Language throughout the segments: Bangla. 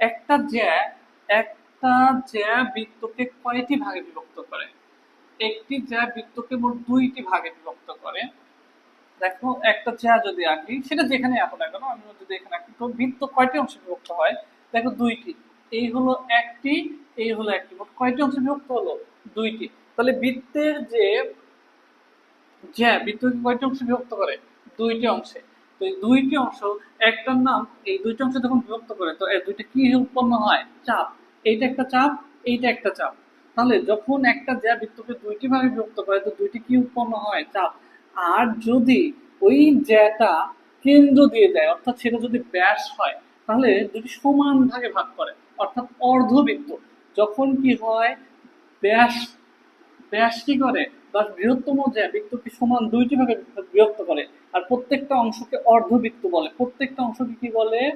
একটা জ্যা একটা জ্যা বৃত্তকে কয়টি ভাগে বিভক্ত করে? একটি জ্যা বৃত্তকে মোট দুইটি ভাগে বিভক্ত করে। দেখো, একটা জ্যা যদি আঁকি, সেটা যেখানে আঁকো না কেন আমি যদি এখানে আঁকি, তো বৃত্ত কয়টি অংশে বিভক্ত হয়? দেখো, দুইটি। এই হলো একটি, এই হলো একটি। মোট কয়টি অংশে বিভক্ত হলো? দুইটি। তাহলে বৃত্তের যে জ্যা বৃত্তকে কয়টি অংশে বিভক্ত করে? দুইটি অংশে। তো এই দুইটি অংশ, একটার নাম, এই দুইটি অংশ যখন বিভক্ত করে, তো এই দুইটা কি উৎপন্ন হয়? চাপ। এইটা একটা চাপ, এইটা একটা চাপ। তাহলে যখন একটা জ্যা বৃত্তকে দুইটি ভাগে বিভক্ত করে, তো দুইটি কি উৎপন্ন হয়? চাপ। আর যদি ওই জ্যাটা কেন্দ্র দিয়ে যায় অর্থাৎ সেটা যদি ব্যাস হয়, তাহলে দুটি সমান ভাগে ভাগ করে, অর্থাৎ অর্ধবৃত্ত। যখন কি হয়? ব্যাস ব্যাস কি করে? বা বৃহত্তম যে বৃত্তকে সমান দুইটি ভাগে বিভক্ত করে আর প্রত্যেকটা অংশকে অর্ধবৃত্ত বলে। প্রত্যেকটা অংশকে কি বলে?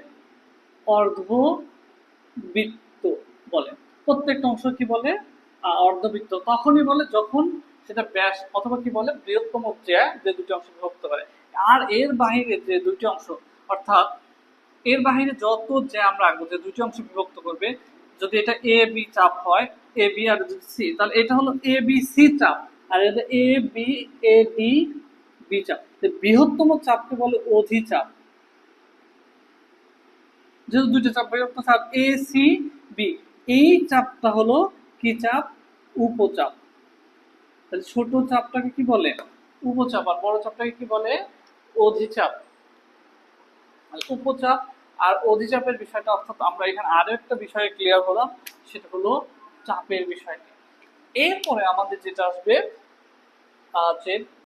অর্ধবৃত্ত বলে। প্রত্যেকটা অংশ কি বলে? অর্ধবৃত্ত। তখনই বলে যখন সেটা ব্যাস অথবা কি বলে? বৃহত্তম জ্যা যে দুটি অংশ বিভক্ত করে। আর এর বাহিরে যে দুটি অংশ, অর্থাৎ এর বাহিরে যত যে আমরা আঁকবো, যে দুটি অংশ বিভক্ত করবে, যদি এটা এ, বি চাপ হয়, এ, বি আর যদি সি, তাহলে এটা হলো এ, বি, সি চাপ। আর এটা A, B, A, D, B চাপ। বৃহত্তম চাপকে বলে অধি চাপ যেহেতু দুইটা চাপ বৃহত্তম চাপ এ সি বি এই চাপটা হলো কি চাপ? উপচাপ। তাহলে ছোট চাপটাকে কি বলে? উপচাপ। আর বড় চাপটাকে কি বলে? অধিচাপ। উপচাপ আর অধিচাপের বিষয়টা, অর্থাৎ আমরা এখানে আরও একটা বিষয়ে ক্লিয়ার হলাম, সেটা হলো চাপের বিষয়টি। এরপরে আমাদের যেটা আসবে যে